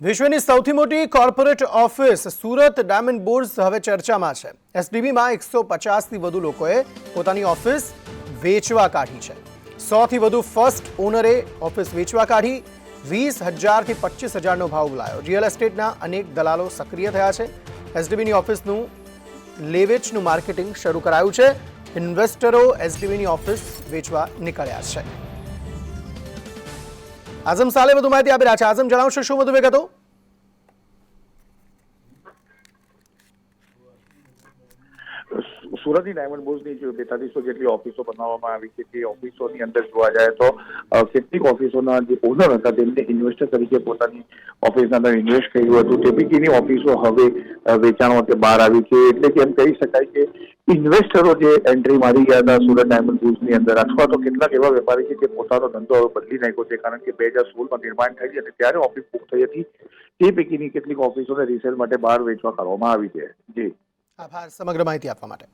વિશ્વની સૌથી મોટી corporate office Surat diamond bourse હવે ચર્ચામાં છે. એસડીબીમાં એકસો પચાસથી વધુ લોકોએ પોતાની ઓફિસ વેચવા કાઢી છે. સોથી વધુ ફર્સ્ટ ઓનરે ઓફિસ વેચવા કાઢી. વીસ હજારથી પચીસ હજારનો ભાવ બોલાયો રિયલ એસ્ટેટના અનેક દલાલો સક્રિય થયા છે. એસડીબીની ઓફિસનું લેવેચનું માર્કેટિંગ શરૂ કરાયું છે. ઇન્વેસ્ટરો એસડીબીની ઓફિસ વેચવા નીકળ્યા છે. આઝમ સાલે વધુ માહિતી આપી રહ્યા છે આઝમ જણાવશો શું વધુ વિગતો સુરતની ડાયમંડ બોર્ડની જે બેતાલીસો જેટલી ઓફિસો બનાવવામાં આવી છે તે ઓફિસોની અંદર જોવા જાય તો અ, કેટલીક ઓફિસોના જે ઓનર હતા તેમને ઇન્વેસ્ટર તરીકે પોતાની ઓફિસના અંદર ઇન્વેસ્ટ કર્યું હતું તે પૈકીની ઓફિસો હવે અ, વેચાણ માટે બહાર આવી છે એટલે કે એમ કહી શકાય કે ઇન્વેસ્ટરો જે એન્ટ્રી મારી ગયા હતા સુરત ડાયમંડની અંદર, અથવા તો કેટલાક એવા વેપારી છે જે પોતાનો ધંધો હવે બદલી નાખ્યો છે, કારણ કે બે હજાર સોળમાં નિર્માણ થઈ અને ત્યારે ઓફિસ બુક થઈ હતી. તે પૈકીની કેટલીક ઓફિસોને રિસેલ માટે બહાર વેચવા કરવામાં આવી છે. જી. આભાર. સમગ્ર માહિતી આપવા માટે.